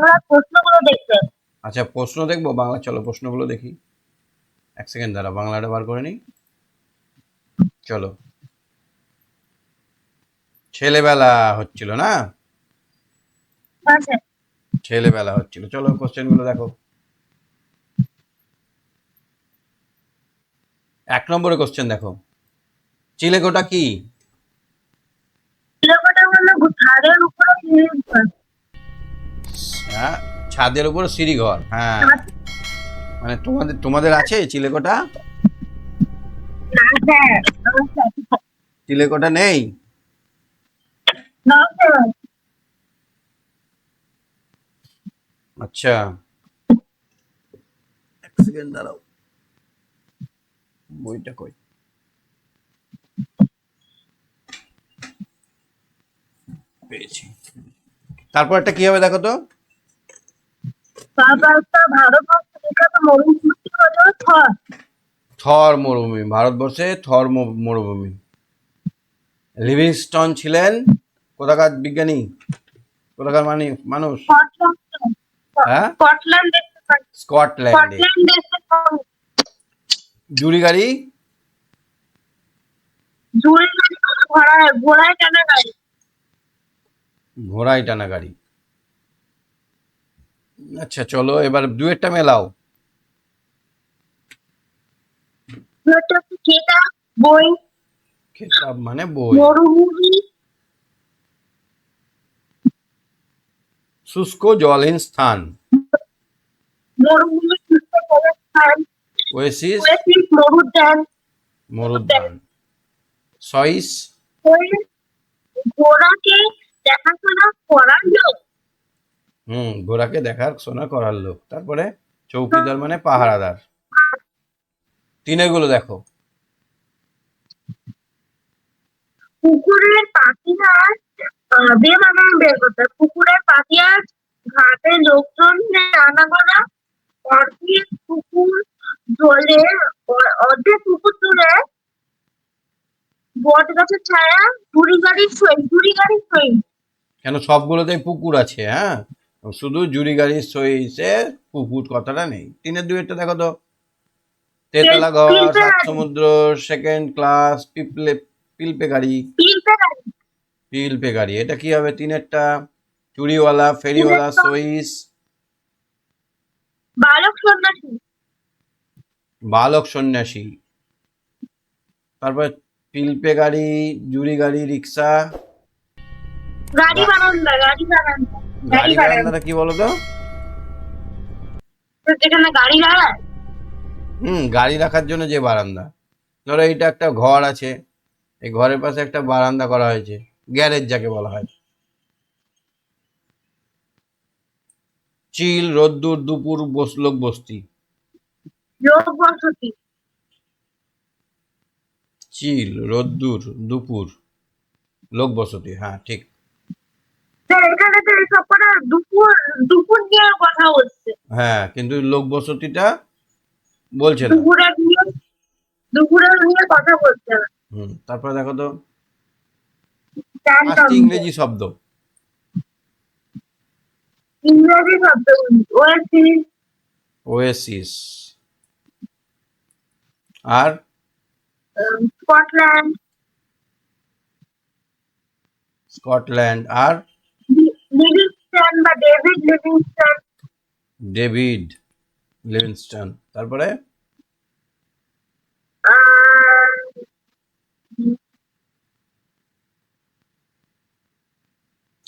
বাংলা প্রশ্নগুলো দেখবেন আচ্ছা প্রশ্ন দেখব বাংলা চলো প্রশ্নগুলো দেখি। এক সেকেন্ড দাঁড়া বাংলাটা বার করে নিই। চলো। ছেলেবেলা হচ্ছিল না? আচ্ছা। ছেলেবেলা হচ্ছিল। চলো কোশ্চেনগুলো দেখো। এক নম্বরে কোশ্চেন দেখো। চিলেকোটা কি? চিলেকোটা হলো ছাদের উপরে নির্ভর। হ্যাঁ। ছাদের উপর সিঁড়িঘর হ্যাঁ। মানে তোমাদের তোমাদের আছে চিলেকোটা? চিলেকোটা নেই? আচ্ছা। এক সেকেন্ড দাঁড়াও। বইটা কই? পেয়েছি। তারপর একটা কি হবে দেখো তো? থর। মরুভূমি ভারতবর্ষে থর মরুভূমি। লিভিংস্টন ছিলেন কোথাকার বিজ্ঞানী? কোথাকার মানে মানুষ? স্কটল্যান্ড। হ্যাঁ স্কটল্যান্ড। জুড়ি গাড়ি? গাড়ি ঘোড়ায় ঘোড়ায় টানা গাড়ি। ঘোড়ায় টানা গাড়ি। আচ্ছা চলো এবার দুয়েরটা মেলাও। বই? খেতাব মানে বই। শুষ্ক জলহীন স্থান। ওয়েসিস মরুদ্যান মরুদ্যান সইস ঘোড়াকে দেখাশোনা করার লোক। হুম ঘোড়াকে দেখার শোনা করার লোক। তারপরে চৌকিদার মানে পাহারাদার। তিনেগুলো দেখো। পুকুরের পাখিহাট আহ, বেমানান বের করতে হয়। পুকুরের পাখিহাট ঘাটে লোকজন আনাগোনা অর্ধেক পুকুর জলে অর্ধেক পুকুর জুড়ে বট গাছের ছায়া ঝুড়ি গাড়ির সই ঝুড়ি গাড়ির সই। কেন সবগুলোতেই পুকুর আছে হ্যাঁ? শুধু জুড়ি গাড়ির সইসে পুকুর কথাটা নেই। তিনের দুই একটা দেখো তো। তেতলা ঘর সাত সমুদ্র সেকেন্ড ক্লাস পিপলে পিলপে গাড়ি। পিলপে গাড়ি। এটা কি হবে তিনেরটা? চুড়িওয়ালা ফেরিওয়ালা সইস বালক সন্ন্যাসী। বালক সন্ন্যাসী। তারপর পিলপে গাড়ি জুড়ি গাড়ি রিক্সা। গাড়ি বারান্দা গাড়ি বারান্দা। গাড়ি বারান্দাটা কি বলো তো যেখানে গাড়ি দাঁড়ায় হুম গাড়ি রাখার জন্য যে বারান্দা। ধরো একটা ঘর আছে এই ঘরের পাশে একটা বারান্দা করা হয়েছে গ্যারেজ যাকে বলা হয়। চিল রোদ্দুর দুপুর বসলোক বস্তি। লোক বসতি। চিল রোদ্দুর দুপুর লোক বসতি হ্যাঁ ঠিক। স্যার এখানে তো এইসব কটা দুপুর দুপুর কথা হচ্ছে। হ্যাঁ কিন্তু লোক বসতিটা বলছে না। দুপুরের নিয়ে দুপুরের নিয়ে কথা বলছে না। হুম তারপরে দেখো তো পাঁচটি ইংরেজি শব্দ। ইংরেজি শব্দগুলি ওয়েসিস। ওয়েসিস। আর? স্কটল্যান্ড। স্কটল্যান্ড। আর? লিভিংস্টন বা ডেভিড লিভিংস্টন ডেভিড লিভিংস্টন তারপরে?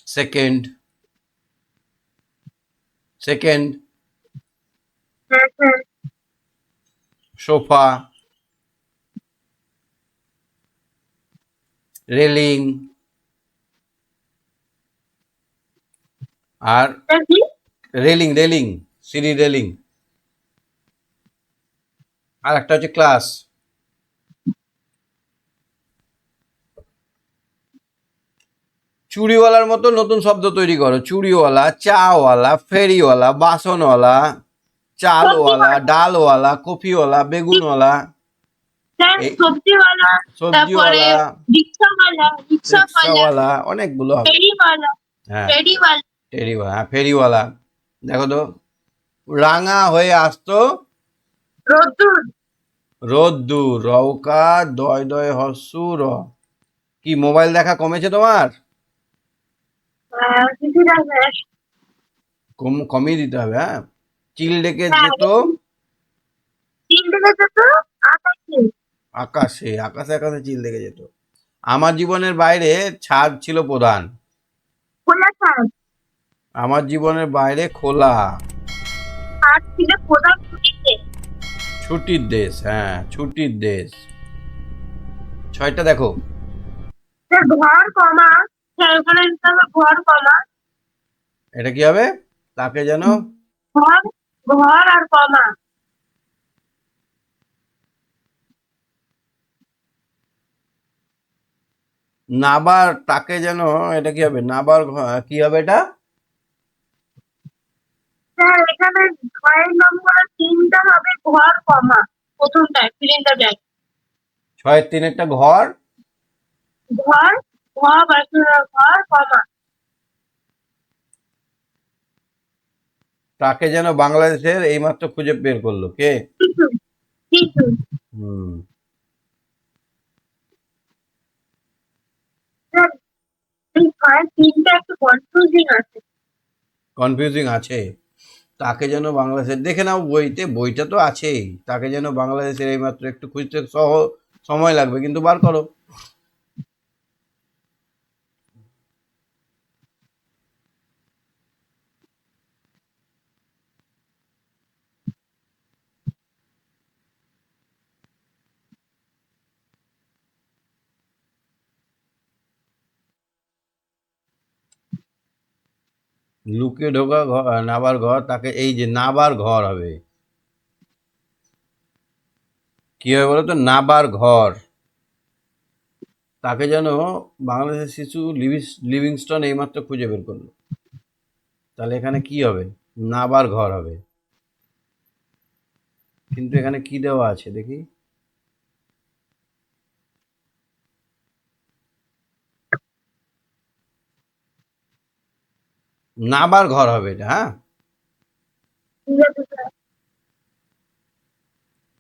সেকেন্ড সেকেন্ড সোফা রেলিং আর রেলিং রেলিং সিঁড়ি রেলিং। আর একটা হচ্ছে ক্লাস। চুড়িওয়ালার মতো নতুন শব্দ তৈরি করো। চুড়িওয়ালা চাওয়ালা ফেরিওয়ালা বাসনওয়ালা চালওয়ালা ডালওয়ালা কফিওয়ালা বেগুনওয়ালা। স্যার সবজিওয়ালা রিক্সাওয়ালা অনেকগুলো হ্যাঁ। ফেরিওয়ালা ফেরিওয়ালা হ্যাঁ ফেরিওয়ালা। দেখো তো রাঙা হয়ে আসতো রোদ্দুর। রৌকা দয় দয় হস্যু র। কি মোবাইল দেখা কমেছে তোমার? জানে কম কমিয়ে দিতে হবে হ্যাঁ। চিল ডেকে হ্যাঁ। যেত। আকাশে। আকাশে আকাশে চিল দেখে যেত। আমার জীবনের বাইরে ছাদ ছিল প্রধান। খোলা ছাদ। আমার জীবনের বাইরে খোলা। ছিল ছুটির দেশ হ্যাঁ ছুটির দেশ। ছয়টা দেখো। ঘর কমা দিতে হবে ঘর কমা এটা কি হবে? তাকে যেন ঘর ঘর আর কমা নাবার তাকে যেন এটা কি হবে? নাবার কি হবে এটা? স্যার এখানে ছয়ের নম্বরে তিনটা হবে ঘর কমা দেখ ছয়ের তিনেরটা ঘর? ঘর ঘর ঘর কমা। তাকে যেন বাংলাদেশের এইমাত্র খুঁজে বের করল কে? হুম। একটু কনফিউজিং আছে। কনফিউজিং আছে। তাকে যেন বাংলাদেশের, দেখে নাও বইতে, বইটা তো আছেই, তাকে যেন বাংলাদেশের এইমাত্র একটু খুঁজতে সহ, সময় লাগবে, কিন্তু বার করো। লুকে ঢোকা ঘর নাবার ঘর, তাকে এই যে নাবার ঘর হবে। কি হবে বলো তো নাবার ঘর। তাকে যেন বাংলাদেশের শিশু লিভিস- লিভিংস্টন এইমাত্র খুঁজে বের করল। তাহলে এখানে কি হবে? নাবার ঘর হবে। কিন্তু এখানে কি দেওয়া আছে দেখি। নাবার ঘর হবে এটা হ্যাঁ?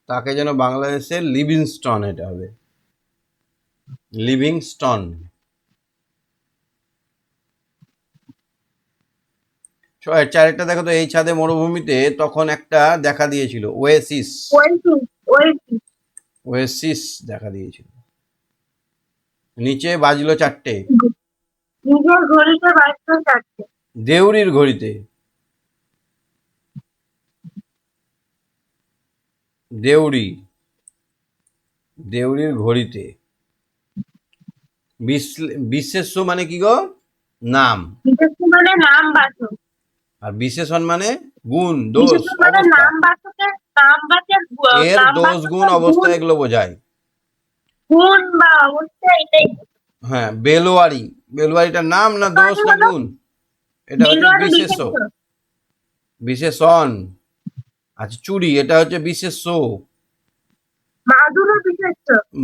তাকে যেন বাংলাদেশের লিভিংস্টন এটা হবে। লিভিংস্টন ছ- চারেরটা দেখো তো এই ছাদে মরুভূমিতে তখন একটা দেখা দিয়েছিল ওয়েসিস ওয়েসিস দেখা দিয়েছিল। নিচে বাজলো চারটে। নিজের ঘড়িতে বাজতো চারটে। দেউরির ঘড়িতে। দেউরি দেউরির ঘড়িতে। বিশেষ্য মানে কি গো? নাম। মানে নাম বাচক। আর বিশেষণ মানে গুণ দোষ মানে এর দোষ গুণ অবস্থা এগুলো বোঝায়। গুণ বা অবস্থা এটাই। হ্যাঁ বেলোয়ারি বেলোয়ারিটার নাম না দোষ না গুণ? এটা হচ্ছে বিশেষ্য। বিশেষণ আচ্ছা চুরি এটা হচ্ছে মাদুরও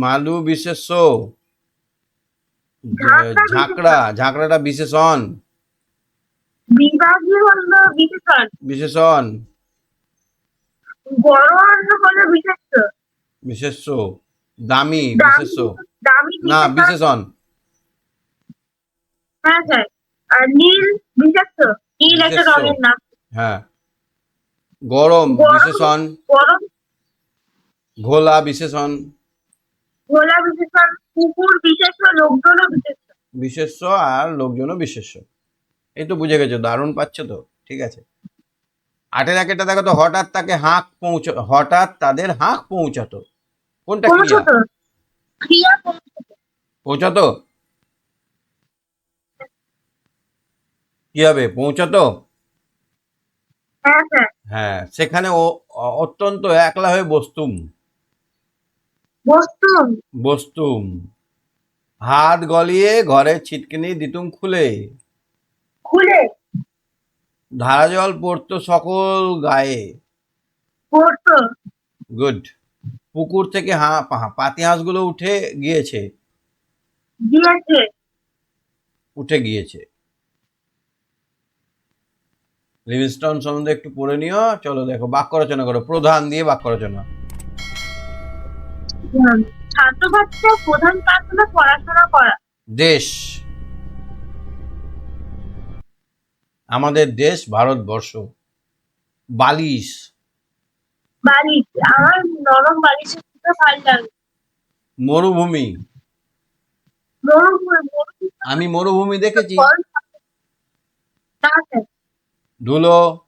মালু বিশেষ্য ঝাঁকড়া ঝাঁকড়া ঝাঁকড়াটা বিশেষণ বিশেষণ বিশেষ্য দামি দামি না বিশেষণ বিশেষণ হ্যাঁ স্যার নীল বিশেষ্য নীল একটা রঙের নাম হ্যাঁ। গরম। বিশেষণ। গরম। ঘোলা বিশেষণ। ঘোলা বিশেষণ। কুকুর বিশেষ্য লোকজনও বিশেষ্য। বিশেষ্য আর বিশেষ্য। এই তো বুঝে গেছো দারুণ পাচ্ছ তো ঠিক আছে। আটের একেটা দেখো তো হঠাৎ তাকে হাঁক পৌঁছ হঠাৎ তাদের হাঁক পৌঁছাতো। কোনটা ক্রিয়া? পৌঁছতো ক্রিয়া পৌঁছতো পৌঁছাতো কি হবে? পৌঁছাতো? হ্যাঁ হ্যাঁ। সেখানে ও অত্যন্ত একলা হয়ে বসতুম। বস্তু বসতুম। হাত গলিয়ে ঘরে ছিটকিনি দিতুম খুলে। খুলে? ধারা জল পড়তো সকল গায়ে। পড়তো? গুড। পুকুর থেকে হা পাতি হাঁসগুলো উঠে গিয়েছে। দিয়েছে উঠে গিয়েছে। লিভিংস্টন সম্বন্ধে একটু পড়ে নিও। চলো দেখো বাক্য রচনা করো। প্রধান দিয়ে বাক্য রচনা। প্রধান। কাজ হলো পড়াশোনা করা। দেশ। আমাদের দেশ ভারতবর্ষ। বালিশ। বালিশ। আমার নরম বালিশের ভালো লাগে। মরুভূমি। মরুভূমি আমি মরুভূমি দেখেছি গরম থাকে। না স্যার ধুলো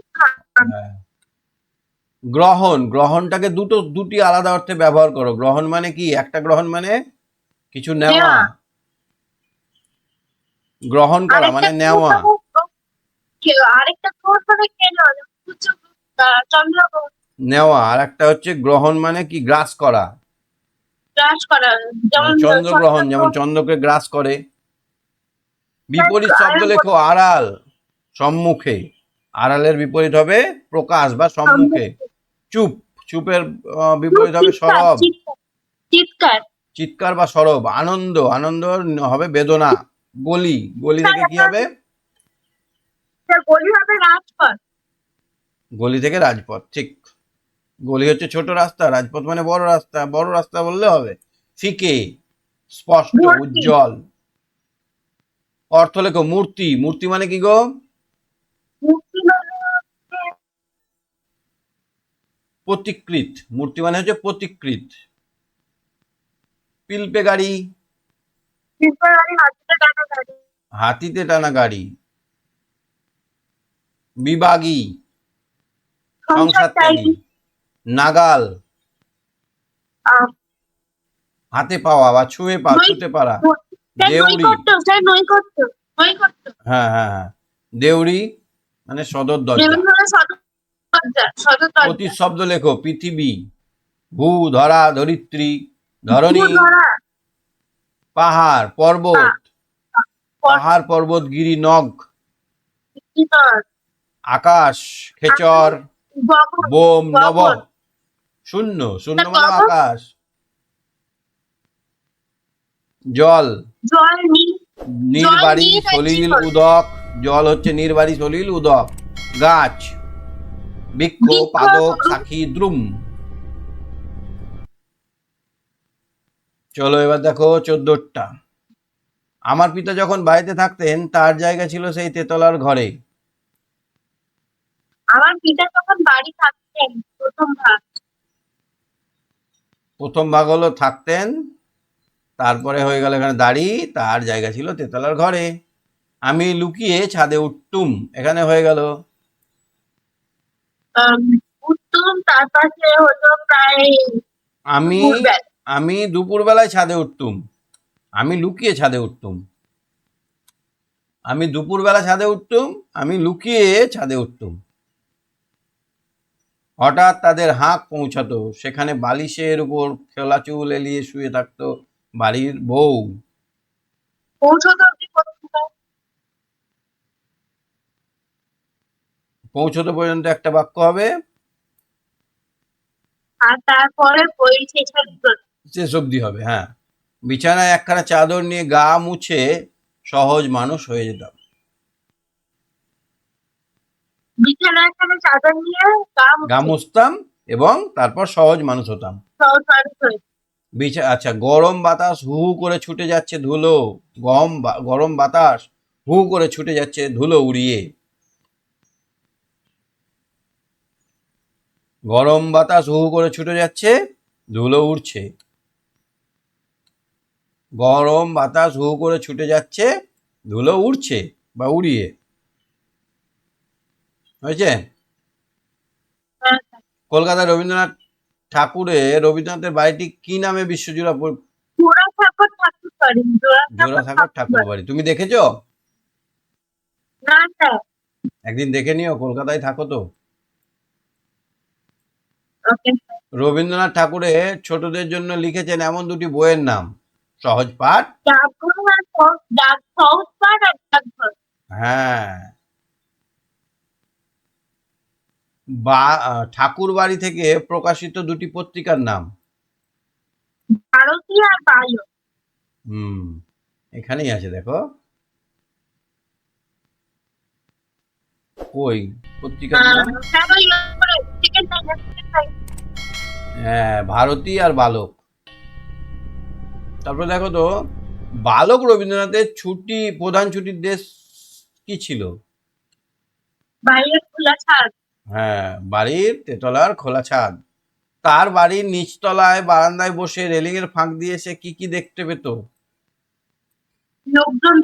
স্থান। হ্যাঁ। গ্রহণ গ্রহণটাকে দুটো দুটি আলাদা অর্থে ব্যবহার করো। গ্রহণ মানে কি? একটা গ্রহণ মানে কিছু নেওয়া। গ্রহণ করা মানে নেওয়া। নেওয়া। আর একটা হচ্ছে গ্রহণ মানে কি? গ্রাস করা। গ্রাস করা যেমন মানে চন্দ্রগ্রহণ যেমন চন্দ্রকে গ্রাস করে। বিপরীত শব্দ লেখো আড়াল সম্মুখে। আড়ালের বিপরীত হবে প্রকাশ বা সম্মুখে। চুপ চুপের বিপরীত হবে সরব। চিৎকার, চিৎকার। বা সরব আনন্দ আনন্দ হবে বেদনা গলি। গলি থেকে কি হবে? বলি হবে রাজপথ। গলি থেকে রাজপথ ঠিক। গলি হচ্ছে ছোট রাস্তা রাজপথ মানে বড় রাস্তা। বড় রাস্তা বললে হবে ফিকে স্পষ্ট উজ্জ্বল। অর্থ লেখো মূর্তি। মূর্তি মানে কি গো? মানে হচ্ছে প্রতিকৃত। মূর্তি মানে হচ্ছে প্রতিকৃত। পিলপে গাড়ি। হাতিতে টানা গাড়ি। হাতিতে টানা গাড়ি। বিবাগী। সংসার নাগাল। হাতে পাওয়া বা ছুঁয়ে পা ছুঁতে পারা। নৈকট্য হ্যাঁ হ্যাঁ হ্যাঁ। দেউড়ি মানে সদর দরজা। বিভিন্ন সদর দরজা সদর দরজা। প্রতি শব্দ লেখো পৃথিবী। ভূ ধরা ধরিত্রী ধরণী। পাহাড় পর্বত। পাহাড় পর্বত। গিরি নগ। আকাশ খেচর বোম। নব শূন্য শূন্য মানে আকাশ। জল। নির্বাড়ি সলিল উদক। জল হচ্ছে নির্বাড়ি সলিল উদক। গাছ। বৃক্ষ পাদক। শাখি দ্রুম। চলো এবার দেখো চোদ্দটা। আমার পিতা যখন বাড়িতে থাকতেন তার জায়গা ছিল সেই তেতলার ঘরে। আমার পিতা যখন বাড়ি থাকতেন প্রথম ভাগ। প্রথম ভাগ হলো থাকতেন তারপরে হয়ে গেল এখানে দাড়ি তার জায়গা ছিল তেতলার ঘরে। আমি লুকিয়ে ছাদে উঠতুম এখানে হয়ে গেল। আম। আমি দুপুরবেলায় ছাদে উঠতুম। আমি লুকিয়ে ছাদে উঠতুম। আমি দুপুরবেলা ছাদে উঠতুম আমি লুকিয়ে ছাদে উঠতুম। হঠাৎ তাদের হাঁক পৌঁছাতো। সেখানে বালিশের উপর খেলা চুল এলিয়ে শুয়ে থাকতো বাড়ির বউ। পৌঁছতো অব্দি পর্যন্ত একটা বাক্য হবে। আর তারপরে শেষ অবধি হবে হ্যাঁ। বিছানায় একখানা চাদর নিয়ে গা মুছে সহজ মানুষ হয়ে যেতাম। বিছানায় এখানে চাদর নিয়ে গা মুছতাম এবং তারপর সহজ মানুষ হতাম। সহজ মানুষ বিছা আচ্ছা গরম বাতাস হু হু করে ছুটে যাচ্ছে ধুলো গরম বা- গরম বাতাস হু করে ছুটে যাচ্ছে ধুলো উড়িয়ে। গরম বাতাস হু করে ছুটে যাচ্ছে ধুলো উড়ছে। গরম বাতাস হু করে ছুটে যাচ্ছে ধুলো উড়ছে বা উড়িয়ে। হয়েছে? হ্যাঁ, কলকাতায় রবীন্দ্রনাথ ঠাকুরের রবীন্দ্রনাথের বাড়িটি কি নামে বিশ্বজুড়া পরি- ঠাকুর বাড়ি ঠাকুর বাড়ি। তুমি দেখেছ? একদিন দেখে নিও কলকাতায় থাকো তো। রবীন্দ্রনাথ ঠাকুরের ছোটদের জন্য লিখেছেন এমন দুটি বইয়ের নাম। সহজ পাঠ। হ্যাঁ। বা ঠাকুর বাড়ি থেকে প্রকাশিত দুটি পত্রিকার নাম? ভারতী আর বায়ু। হুম এখানেই আছে দেখো। কই? পত্রিকার নাম? হ্যাঁ হ্যাঁ ভারতী আর বালক। তারপরে দেখো তো বালক রবীন্দ্রনাথের ছুটি প্রধান ছুটির দেশ কি ছিল? বাইরে খোলা ছাদ। হ্যাঁ বাড়ির তেতলার খোলা ছাদ। তার বাড়ির নিচতলায় বারান্দায় বসে রেলিং এর ফাঁক দিয়ে সে কি কি দেখতে পেত? লোকজন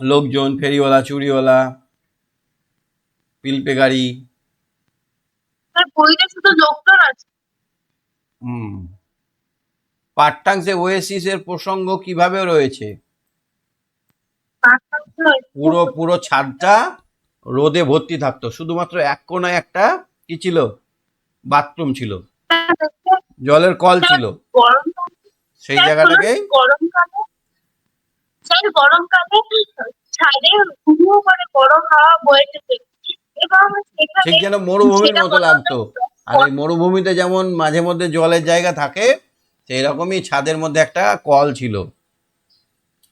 লোকজন ফেরিওয়ালা চুরিওয়ালা পিলপে গাড়ি হুম। পাঠ্যাংশে ওয়েসিস এর প্রসঙ্গ কীভাবে রয়েছে? পুরো পুরো ছাদটা রোদে ভর্তি থাকতো। শুধুমাত্র এক কোনায় একটা কি ছিল? বাথরুম ছিল। জলের কল ছিল। সেই জায়গাটাকে সেখানে ঠিক যেন মরুভূমির মতো লাগতো। আর এই মরুভূমিতে যেমন মাঝে মধ্যে জলের জায়গা থাকে সেই রকমই ছাদের মধ্যে একটা কল ছিল।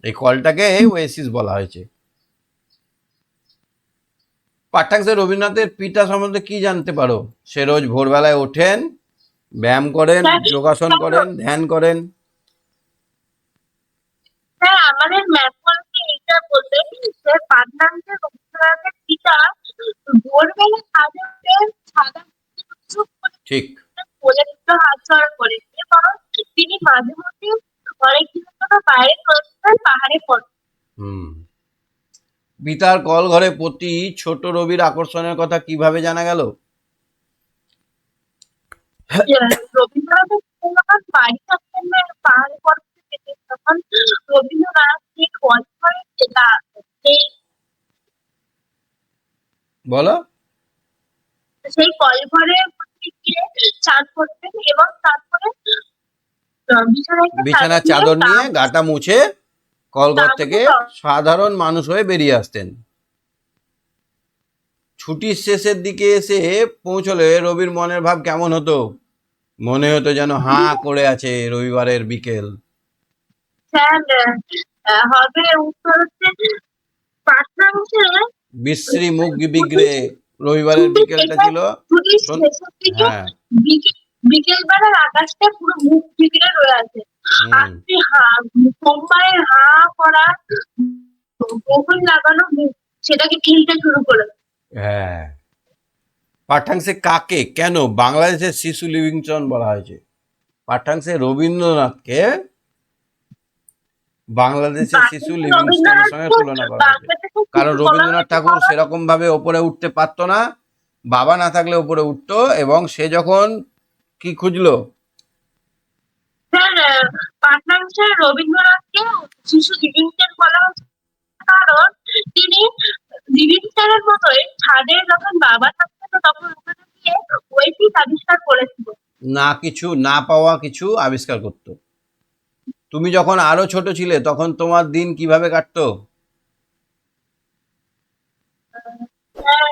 এই কলটাকে ওয়েসিস বলা হয়েছে। পাঠ্যাংশে রবীন্দ্রনাথের পিতা সম্বন্ধে কি জানতে পারো? সে রোজ ভোরবেলায় ওঠেন ব্যায়াম করেন যোগাসন করেন ধ্যান করেন। হ্যাঁ আমাদের এটা যে রবীন্দ্রনাথের পিতা ভোরবেলা সাদা ঠিক কোলে দুটো হাত ছড়া করে এবং তিনি মাঝে মধ্যে অনেক দিনের জন্য বাইরে চলতেন পাহাড়ে পড়তেন হুম পিতার কল ঘরে প্রতি ছোট রবির আকর্ষণের কথা কীভাবে জানা গেল? বলো। সেই কলঘরে গিয়ে চান করতেন এবং তারপরে বিছানায় বিছানার চাদর নিয়ে গাটা মুছে কলঘর থেকে সাধারণ মানুষ হয়ে বেরিয়ে আসতেন। ছুটির শেষের দিকে এসে পৌঁছলে রবির মনের ভাব কেমন হতো? মনে হতো যেন হা করে আছে রবিবারের বিকেল। পাটনা হচ্ছে বিশ্রী মুখ বিগড়ে রবিবারের বিকেলটা ছিল হ্যাঁ। বিকেল বেলার আকাশটা পুরো মুখ বিগড়ে রয়ে আছে। হা সোমবারের হা করা গ্রহণ লাগানো সেটাকে ঠেলতে শুরু করে হ্যাঁ। পাঠ্যাংশে কাকে? কেন? বাংলাদেশের শিশু লিভিংস্টন বলা হয়েছে। পাঠ্যাংশে রবীন্দ্রনাথকে বাংলাদেশের শিশু লিভিংস্টনের সঙ্গে তুলনা করা হয়েছে। কারণ রবীন্দ্রনাথ ঠাকুর সেরকম ভাবে ওপরে উঠতে পারতো না বাবা না থাকলে ওপরে উঠতো এবং সে যখন কি খুঁজলো? স্যার পাটনাম স্যার রবীন্দ্রনাথকে শিশু লিভিংস্টন বলা হচ্ছে। কারণ তিনি লিভিংস্টনের মতোই ছাদে যখন বাবা থাকতেন তখন ওখানে গিয়ে আবিষ্কার করেছিল। না কিছু না পাওয়া কিছু আবিষ্কার করতো। তুমি যখন আরও ছোট ছিলে তখন তোমার দিন কীভাবে কাটতো? স্যার,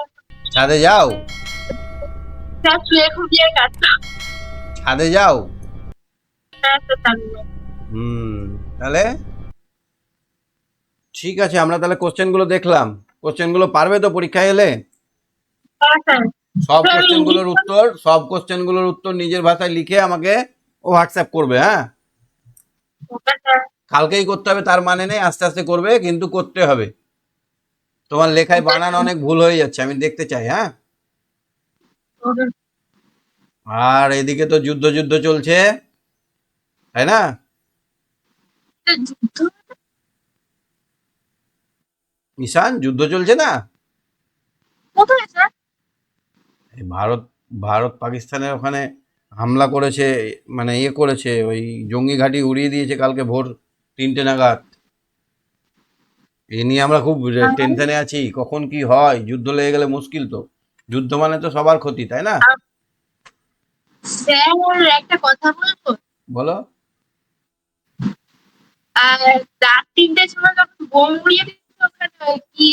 ছাদে যাও। শুয়ে ছাদে যাও। হ্যাঁ। হুম তাহলে? ঠিক আছে আমরা তাহলে কোশ্চেনগুলো দেখলাম। কোশ্চেনগুলো পারবে তো পরীক্ষায় এলে? হ্যাঁ সব হ্যাঁ, কোশ্চেনগুলোর উত্তর সব কোশ্চেনগুলোর উত্তর নিজের ভাষায় লিখে আমাকে ও হোয়াটসঅ্যাপ করবে হ্যাঁ? কালকেই করতে হবে তার মানে নেই আস্তে আস্তে করবে কিন্তু করতে হবে। তোমার লেখায় বানান অনেক ভুল হয়ে যাচ্ছে আমি দেখতে চাই হ্যাঁ? আর এদিকে তো যুদ্ধ যুদ্ধ চলছে। তাই না? স্যার, যুদ্ধ চলছে না? ভারত ভারত পাকিস্তানের ওখানে হামলা করেছে মানে ইয়ে করেছে ওই জঙ্গি ঘাঁটি উড়িয়ে দিয়েছে কালকে ভোর তিনটে নাগাদ। এ নিয়ে আমরা খুব টেনশনে আছি কখন কি হয়? যুদ্ধ লেগে গেলে মুশকিল তো। যুদ্ধ মানে তো সবার ক্ষতি তাই না? স্যার একটা কথা বলব বলো। আর রাত তিনটের সময় যখন বোম উড়িয়ে কি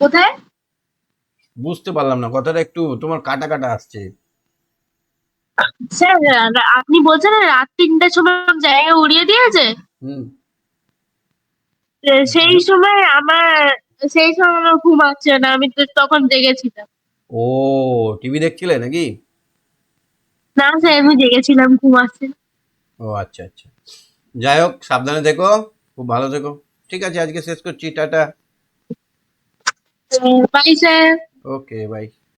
কোথায়? বুঝতে পারলাম না কথাটা একটু তোমার কাটা কাটা আসছে। স্যার আপনি বলছেন রাত তিনটের সময় সব জায়গায় উড়িয়ে দিয়েছে? হুম। সেই সময় আমার সেই সময় আমার ঘুম আসছে না আমি তো তখন জেগেছিলাম। ও টিভি দেখছিলে নাকি? না স্যার আমি জেগেছিলাম ঘুম আসছে ও আচ্ছা আচ্ছা। যাই হোক সাবধানে দেখো খুব ভালো থেকো ঠিক আছে আজকে শেষ করছি টাটা তো বাই স্যার ওকে বাই